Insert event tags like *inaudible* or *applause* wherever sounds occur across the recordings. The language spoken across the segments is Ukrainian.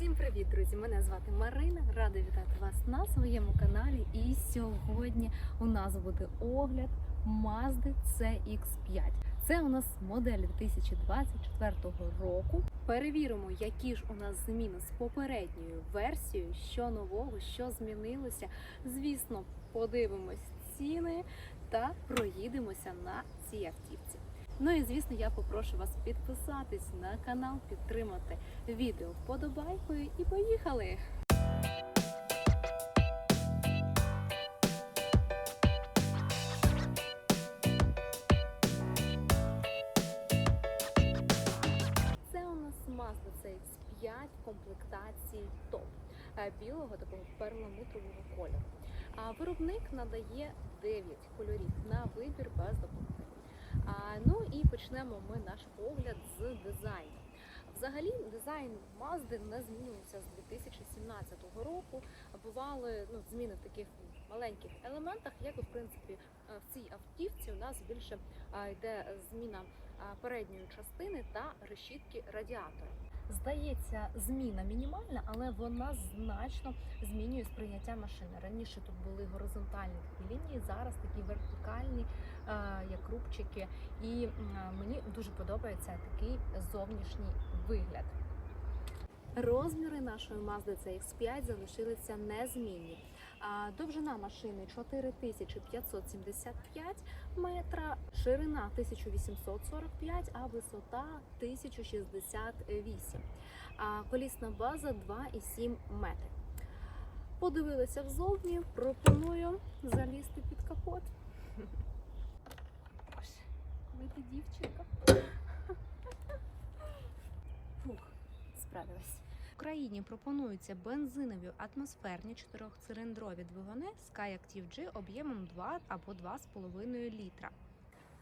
Всім привіт, друзі! Мене звати Марина. Рада вітати вас на своєму каналі. І сьогодні у нас буде огляд Mazda CX5. Це у нас модель 2024 року. Перевіримо, які ж у нас зміни з попередньою версією, що нового, що змінилося. Звісно, подивимось ціни та проїдемося на цій автівці. Ну і звісно, я попрошу вас підписатись на канал, підтримати відео вподобайкою і поїхали! Це у нас Mazda CX-5 комплектації топ е, білого такого перламутрового кольору. А виробник надає 9 кольорів на вибір без допомоги. Ну і почнемо ми наш огляд з дизайну. Взагалі, дизайн Mazda не змінювався з 2017 року. Бували ну, зміни в таких маленьких елементах, як в принципі е, в цій автівці у нас більше йде зміна передньої частини та решітки радіатора. Здається, зміна мінімальна, але вона значно змінює сприйняття машини. Раніше тут були горизонтальні лінії, зараз такі вертикальні, як рубчики. І мені дуже подобається такий зовнішній вигляд. Розміри нашої Mazda CX-5 залишилися незмінні. Довжина машини 4575 метра, ширина 1845, а висота 1068. А колісна база 2,7 метри. Подивилися взовні, пропоную залізти під капот. Ти дівчинка. Фух, справилась. В Україні пропонуються бензинові атмосферні чотирьохциліндрові двигуни SkyActiv G об'ємом 2 або 2,5 літра.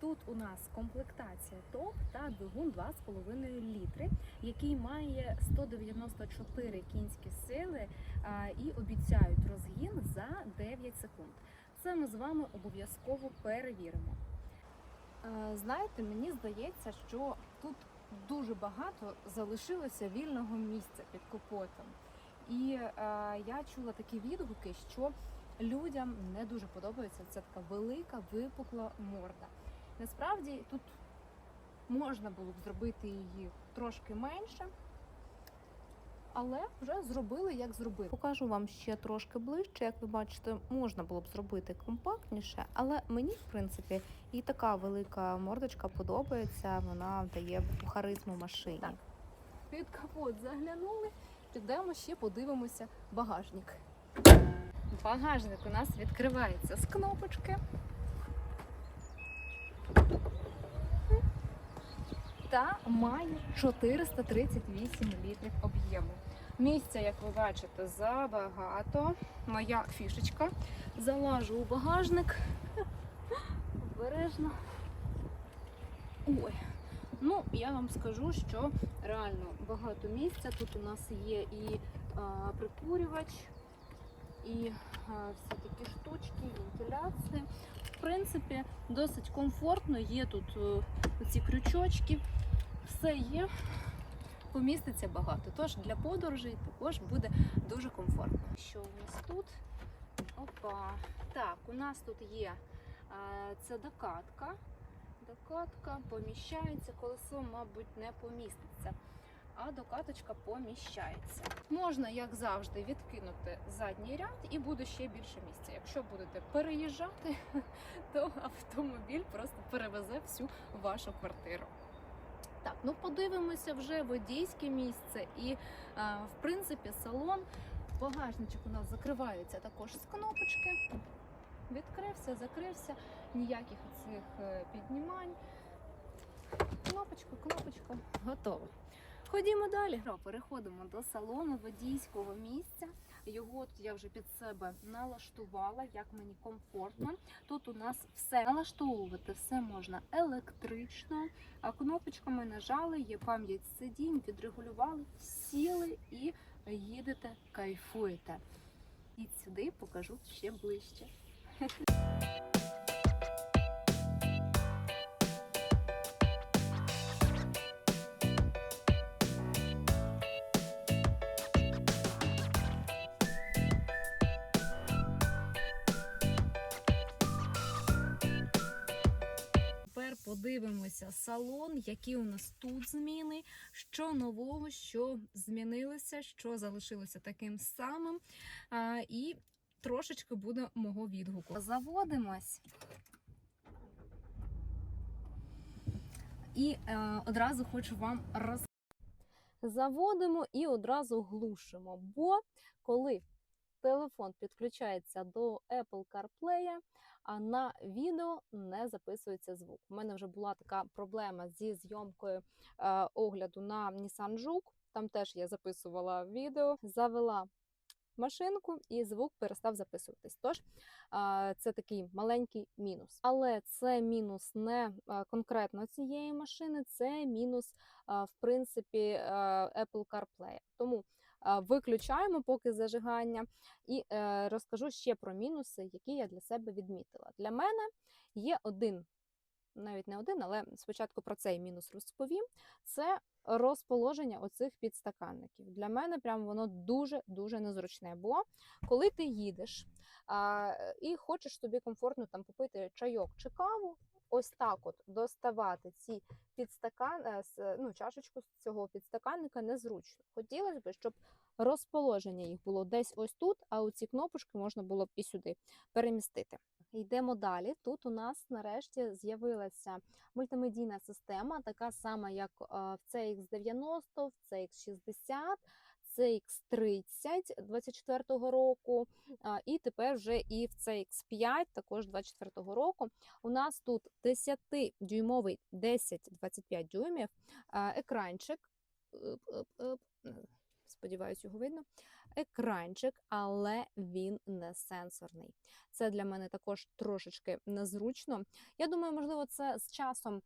Тут у нас комплектація топ та двигун 2,5 літри, який має 194 кінські сили і обіцяють розгін за 9 секунд. Це ми з вами обов'язково перевіримо. Е, Знаєте, мені здається, що тут дуже багато залишилося вільного місця під капотом. І е, я чула такі відгуки, що людям не дуже подобається ця така велика випукла морда. Насправді тут можна було б зробити її трошки менше, але вже зробили, як зробили. Покажу вам ще трошки ближче. Як ви бачите, можна було б зробити компактніше, але мені, в принципі, і така велика мордочка подобається. Вона дає харизму машині. Так. Під капот заглянули, підемо ще подивимося багажник. Багажник у нас відкривається з кнопочки. Та має 438 літрів об'єму. Місця, як ви бачите, забагато. Моя фішечка. Залажу у багажник. Обережно. Ой. Ну, я вам скажу, що реально багато місця. Тут у нас є і а, прикурювач, і а, всі такі штучки, вентиляція. Принципі, досить комфортно. Є тут е, ці крючочки, все є, поміститься багато. Тож для подорожей також буде дуже комфортно. Що у нас тут? Опа. Так, у нас тут є е, це докатка. Докатка поміщається, колесо, мабуть, не поміститься. А докаточка поміщається. Можна, як завжди, відкинути задній ряд і буде ще більше місця. Якщо будете переїжджати, *laughs* то автомобіль просто перевезе всю вашу квартиру. Так, ну подивимося вже водійське місце, і е, в принципі салон. Багажничок у нас закривається також з кнопочки. Відкрився, закрився, ніяких цих піднімань. Кнопочка, кнопочка, готово. Ходімо далі. Переходимо до салону водійського місця. Його тут я вже під себе налаштувала, як мені комфортно. Тут у нас все налаштовувати все можна електрично, а кнопочками нажали, є пам'ять сидінь, відрегулювали, сіли і їдете, кайфуєте. І сюди покажу ще ближче. Подивимося салон, які у нас тут зміни, що нового, що змінилося, що залишилося таким самим. А, і трошечки буде мого відгуку. Заводимось. І е, одразу хочу вам роз... Заводимо і одразу глушимо. Бо коли телефон підключається до Apple CarPlay, на відео не записується звук. У мене вже була така проблема зі зйомкою е, огляду на Nissan Juke. Там теж я записувала відео, завела машинку, і звук перестав записуватись. Тож це такий маленький мінус. Але це мінус не е, конкретно цієї машини, це мінус, е, в принципі, Apple CarPlay. Тому виключаємо поки зажигання і е, розкажу ще про мінуси, які я для себе відмітила. Для мене є один. Навіть не один, але спочатку про цей мінус розповім. Це розположення оцих підстаканників. Для мене прям воно дуже-дуже незручне. Бо коли ти їдеш а, і хочеш собі комфортно там попити чайок чи каву, ось так от доставати ці підстакан, е, ну, чашечку з цього підстаканника незручно. Хотілося б, щоб розположення їх було десь ось тут, а оці кнопочки можна було б і сюди перемістити. Йдемо далі. Тут у нас нарешті з'явилася мультимедійна система, така сама, як е, в CX90, в CX60, CX30 24-го року, і тепер вже і в CX5, також 24-го року. У нас тут 10-дюймовий 10-25 дюймів екранчик. Сподіваюсь, його видно. Екранчик, але він не сенсорний. Це для мене також трошечки незручно. Я думаю, можливо, це з часом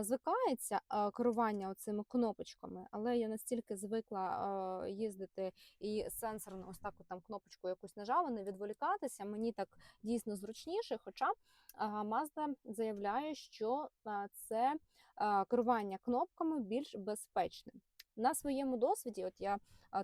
звикається керування оцими кнопочками, але я настільки звикла їздити і сенсорно ось так там кнопочку якусь нажала, не відволікатися. Мені так дійсно зручніше. Хоча Mazda заявляє, що це керування кнопками більш безпечне. На своєму досвіді, от я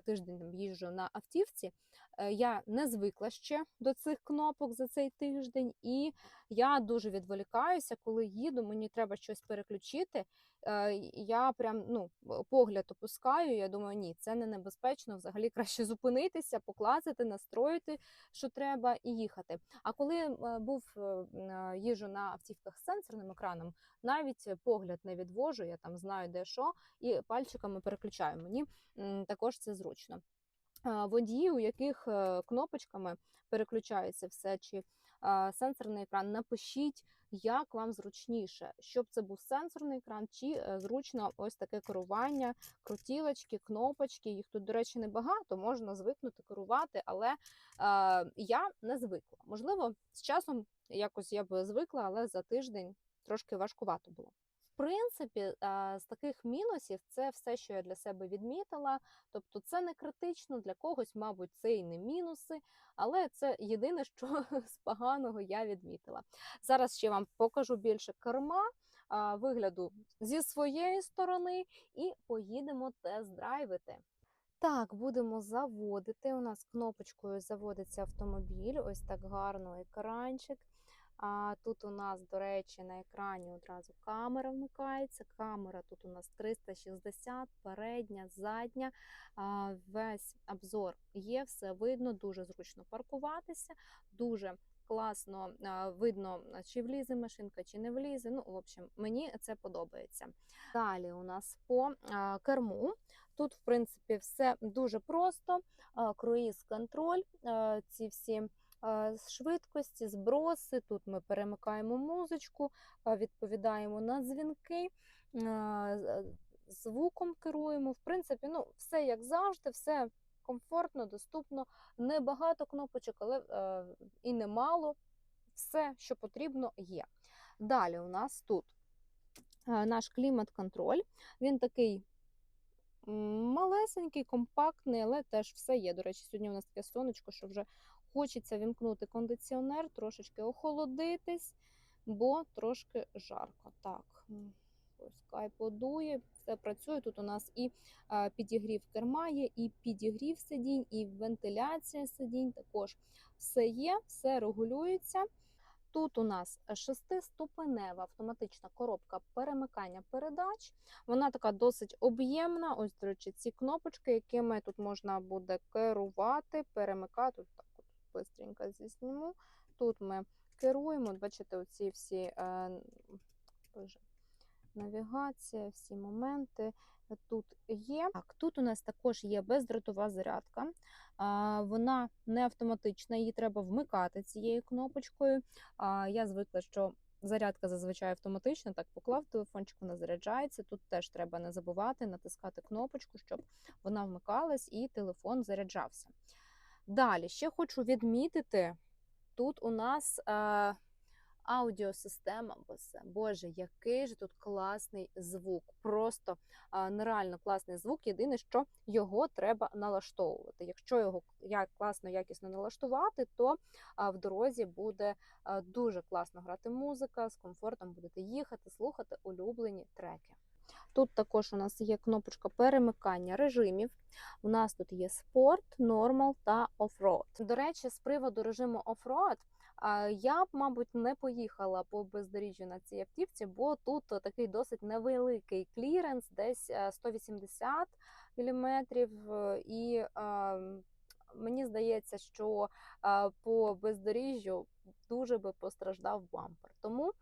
тиждень там їжджу на автівці, е, я не звикла ще до цих кнопок за цей тиждень, і я дуже відволікаюся, коли їду, мені треба щось переключити. Е, Я прям ну, погляд опускаю. Я думаю, ні, це не небезпечно. Взагалі краще зупинитися, поклацати, настроїти, що треба, і їхати. А коли е, був е, м, їжджу на автівках з сенсорним екраном, навіть погляд не відвожу, я там знаю де що, і пальчиками переключаю. Мені також це зручно. Водії, у яких кнопочками переключається все, чи сенсорний екран, напишіть, як вам зручніше, щоб це був сенсорний екран, чи е, зручно ось таке керування, крутілочки, кнопочки. Їх тут, до речі, небагато, можна звикнути керувати, але я не звикла. Можливо, з часом якось я б звикла, але за тиждень трошки важкувато було. Принципі, з таких мінусів це все, що я для себе відмітила. Тобто, це не критично для когось, мабуть, це і не мінуси, але це єдине, що *laughs* з поганого я відмітила. Зараз ще вам покажу більше керма, вигляду зі своєї сторони, і поїдемо тест-драйвити. Так, будемо заводити. У нас кнопочкою заводиться автомобіль. Ось так гарно екранчик. А тут у нас, до речі, на екрані одразу камера вмикається. Камера тут у нас 360, передня, задня. А, Весь обзор є, все видно, дуже зручно паркуватися, дуже класно видно, чи влізе машинка, чи не влізе. Ну, в общем, мені це подобається. Далі у нас по керму. Тут, в принципі, все дуже просто. Круїз контроль, ці всі швидкості, зброси. Тут ми перемикаємо музичку, відповідаємо на дзвінки, звуком керуємо. В принципі, ну, все як завжди, все комфортно, доступно. Небагато кнопочок, але е, і немало. Все, що потрібно, є. Далі у нас тут е, наш клімат-контроль. Він такий малесенький, компактний, але теж все є. До речі, сьогодні у нас таке сонечко, що вже хочеться вімкнути кондиціонер, трошечки охолодитись, бо трошки жарко. Так, ось подує, все працює. Тут у нас і е, підігрів керма є, і підігрів сидінь, і вентиляція сидінь. Також все є, все регулюється. Тут у нас шестиступенева автоматична коробка перемикання передач. Вона така досить об'ємна. Ось, до речі, ці кнопочки, якими тут можна буде керувати, перемикати. Бистренько зісніму. Тут ми керуємо. Бачите, оці всі е, боже, навігація, всі моменти тут є. Так, тут у нас також є бездротова зарядка. А, Вона не автоматична, її треба вмикати цією кнопочкою. А, Я звикла, що зарядка зазвичай автоматична. Так, поклав телефончик, вона заряджається. Тут теж треба не забувати натискати кнопочку, щоб вона вмикалась і телефон заряджався. Далі ще хочу відмітити: тут у нас. Е, Аудіосистема, Боже, який ж тут класний звук. Просто а, нереально класний звук. Єдине, що його треба налаштовувати. Якщо його як класно, якісно налаштувати, то а, в дорозі буде а, дуже класно грати музика, з комфортом будете їхати, слухати улюблені треки. Тут також у нас є кнопочка перемикання режимів. У нас тут є спорт, нормал та офроад. До речі, з приводу режиму офроад, Я б, мабуть, не поїхала по бездоріжжю на цій автівці, бо тут такий досить невеликий кліренс, десь е, 180 мм. І е, мені здається, що е, по бездоріжжю дуже би постраждав бампер. Тому е,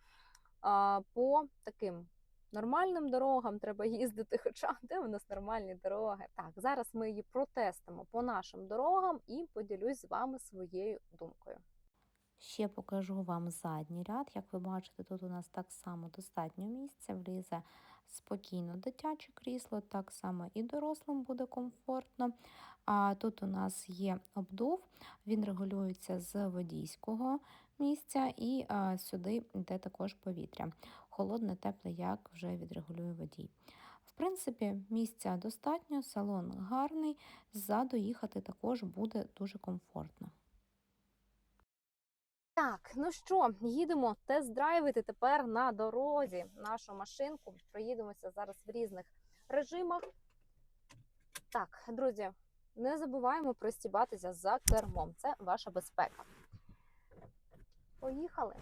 по таким нормальним дорогам треба їздити, хоча *laughs* де у нас нормальні дороги. Так, зараз ми її протестимо по нашим дорогам і поділюсь з вами своєю думкою. Ще покажу вам задній ряд. Як ви бачите, тут у нас так само достатньо місця, влізе спокійно дитяче крісло, так само і дорослим буде комфортно. А тут у нас є обдув, він регулюється з водійського місця, і сюди йде також повітря. Холодне, тепле, як вже відрегулює водій. В принципі, місця достатньо, салон гарний, ззаду їхати також буде дуже комфортно. Так, ну що, їдемо тест-драйвити тепер на дорозі нашу машинку. Проїдемося зараз в різних режимах. Так, друзі, не забуваємо пристібатися за кермом. Це ваша безпека. Поїхали.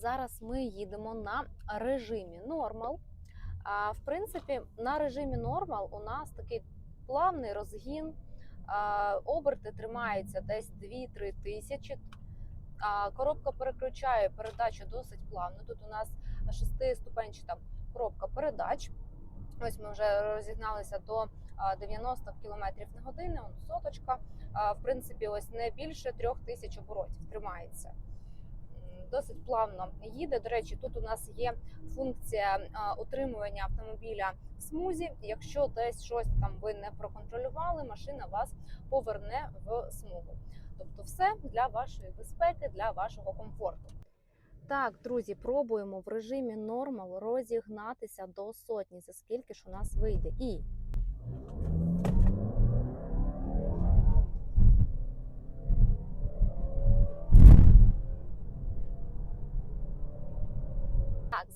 Зараз ми їдемо на режимі нормал. В принципі, на режимі нормал у нас такий плавний розгін, оберти тримаються десь 2-3 тисячі. Коробка переключає передачу досить плавно. Тут у нас шестиступенчата коробка передач. Ось ми вже розігналися до а, 90 км на годину, соточка. В принципі, ось не більше трьох тисяч оборотів тримається. Досить плавно їде. До речі, тут у нас є функція а, утримування автомобіля в смузі. Якщо десь щось там ви не проконтролювали, машина вас поверне в смугу. Тобто, все для вашої безпеки, для вашого комфорту. Так, друзі, пробуємо в режимі нормал розігнатися до сотні, за скільки ж у нас вийде. І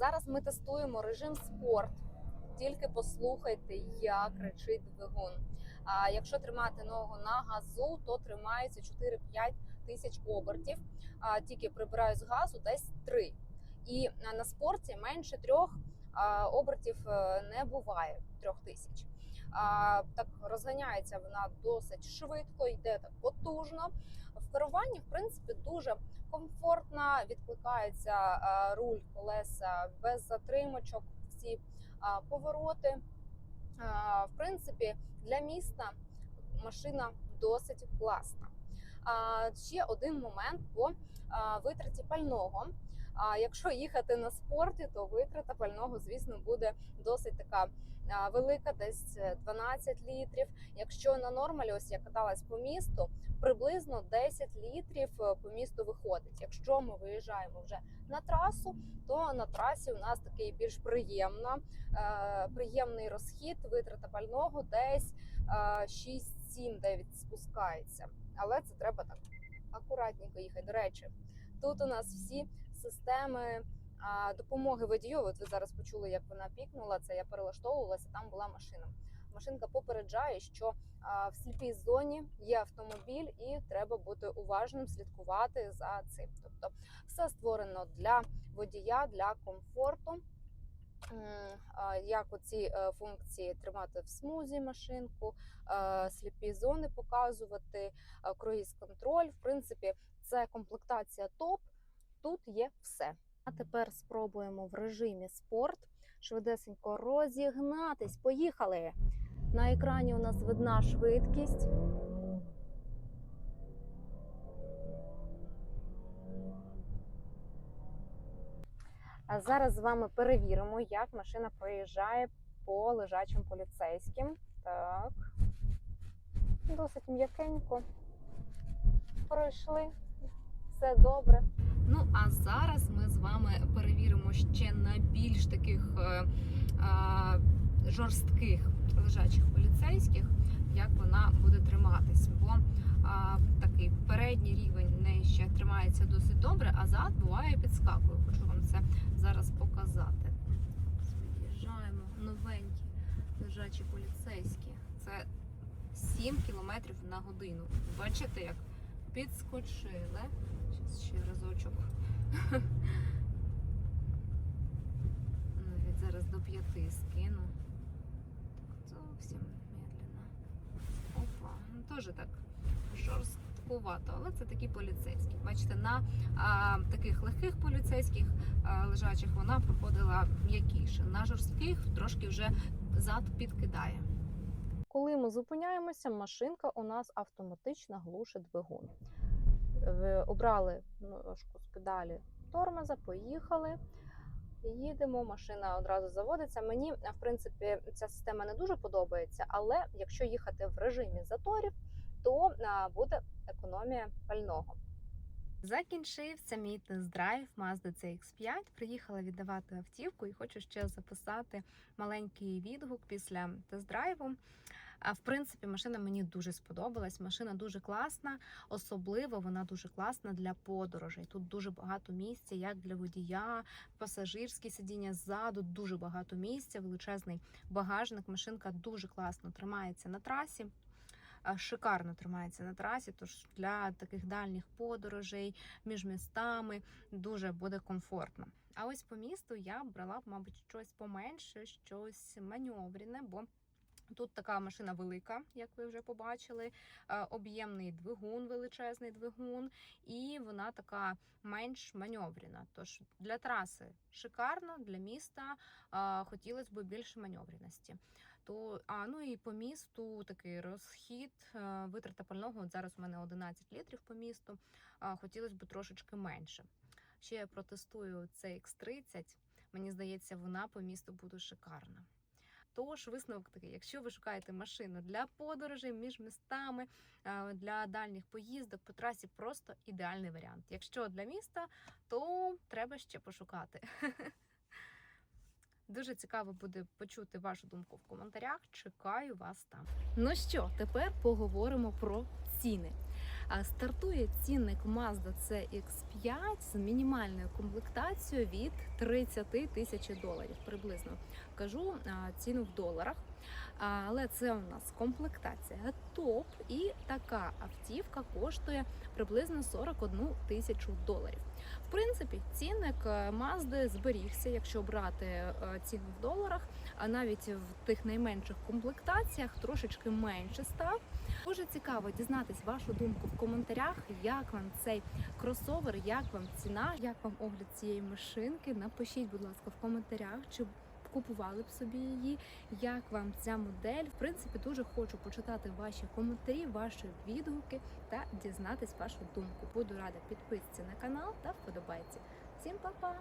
зараз ми тестуємо режим спорт. Тільки послухайте, як кричить двигун. А якщо тримати ногу на газу, то тримається 4-5 тисяч обертів. А тільки прибираю з газу десь 3. І на спорті менше трьох обертів е, не буває трьох тисяч. Так розганяється вона досить швидко, йде так потужно. В керуванні, в принципі, дуже комфортно. Відкликається руль, колеса без затримочок. Всі повороти. В принципі, для міста машина досить класна. Ще один момент по витраті пального. Якщо їхати на спорті, то витрата пального, звісно, буде досить така велика, десь е, 12 літрів. Якщо на нормалі, ось я каталась по місту, приблизно 10 літрів е, по місту виходить. Якщо ми виїжджаємо вже на трасу, то на трасі у нас такий більш приємна, е, приємний розхід, витрата пального десь е, 6-7 навіть спускається. Але це треба так акуратненько їхати. До речі, тут у нас всі системи допомоги водію. От ви зараз почули, як вона пікнула. Це я перелаштовувалася, там була машина. машинка попереджає, що в сліпій зоні є автомобіль, і треба бути уважним, слідкувати за цим. Тобто, все створено для водія, для комфорту. Як оці е, функції тримати в смузі машинку, е, сліпі зони показувати, е, круїз-контроль. В принципі, це комплектація топ. Тут є все. А тепер спробуємо в режимі спорт швидесенько розігнатись. Поїхали! На екрані у нас видна швидкість. А зараз з вами перевіримо, як машина проїжджає по лежачим поліцейським. Так. Досить м'якенько. Пройшли. Все добре. Ну а зараз ми з вами перевіримо ще на більш таких е, е, жорстких лежачих поліцейських, як вона буде триматись. Бо е, такий передній рівень неї ще тримається досить добре, а зад буває підскакує. Хочу вам це зараз показати. Виїжджаємо новенькі лежачі поліцейські. Це 7 км на годину. Бачите, як підскочили. Щас ще разочок. Навіть зараз до п'яти скину. Зовсім медленно. Опа. Ну, теж так жорсткувато, але це такі поліцейські. Бачите, на а, таких легких поліцейських а, лежачих вона проходила м'якіше. На жорстких трошки вже зад підкидає. Коли ми зупиняємося, машинка у нас автоматично глушить двигун. Ви обрали ножку з педалі тормоза, поїхали. Їдемо, машина одразу заводиться. Мені, в принципі, ця система не дуже подобається, але якщо їхати в режимі заторів, то буде економія пального. Закінчився мій тест-драйв Mazda CX-5. Приїхала віддавати автівку і хочу ще записати маленький відгук після тест-драйву. А в принципі, машина мені дуже сподобалась. Машина дуже класна, особливо вона дуже класна для подорожей. Тут дуже багато місця, як для водія, пасажирські сидіння ззаду, дуже багато місця, величезний багажник. Машинка дуже класно тримається на трасі. Шикарно тримається на трасі, тож для таких дальніх подорожей між містами дуже буде комфортно. А ось по місту я брала б, мабуть, щось поменше, щось маневрене, бо Тут така машина велика, як ви вже побачили, е, об'ємний двигун, величезний двигун, і вона така менш маневрена. Тож для траси шикарно, для міста е, хотілося б більше маневреності. То, а ну і по місту такий розхід, е, витрата пального. От зараз у мене 11 літрів по місту. Хотілося б трошечки менше. Ще я протестую CX-30. Мені здається, вона по місту буде шикарна. Тож висновок такий: якщо ви шукаєте машину для подорожей між містами, е, для дальніх поїздок по трасі, просто ідеальний варіант. Якщо для міста, то треба ще пошукати. *laughs* Дуже цікаво буде почути вашу думку в коментарях. Чекаю вас там. Ну що, тепер поговоримо про ціни. Стартує цінник Mazda CX5 з мінімальною комплектацією від 30 тисяч доларів приблизно. Кажу ціну в доларах. Але це у нас комплектація топ, і така автівка коштує приблизно 41 тисячу доларів. В принципі, цінник е, Mazda зберігся, якщо брати е, ціну в доларах, а навіть в тих найменших комплектаціях трошечки менше став. Дуже цікаво дізнатись вашу думку в коментарях, як вам цей кросовер, як вам ціна, як вам огляд цієї машинки. Напишіть, будь ласка, в коментарях, чи купували б собі її, як вам ця модель. В принципі, дуже хочу почитати ваші коментарі, ваші відгуки та дізнатись вашу думку. Буду рада підписці на канал та вподобайці. Всім па-па!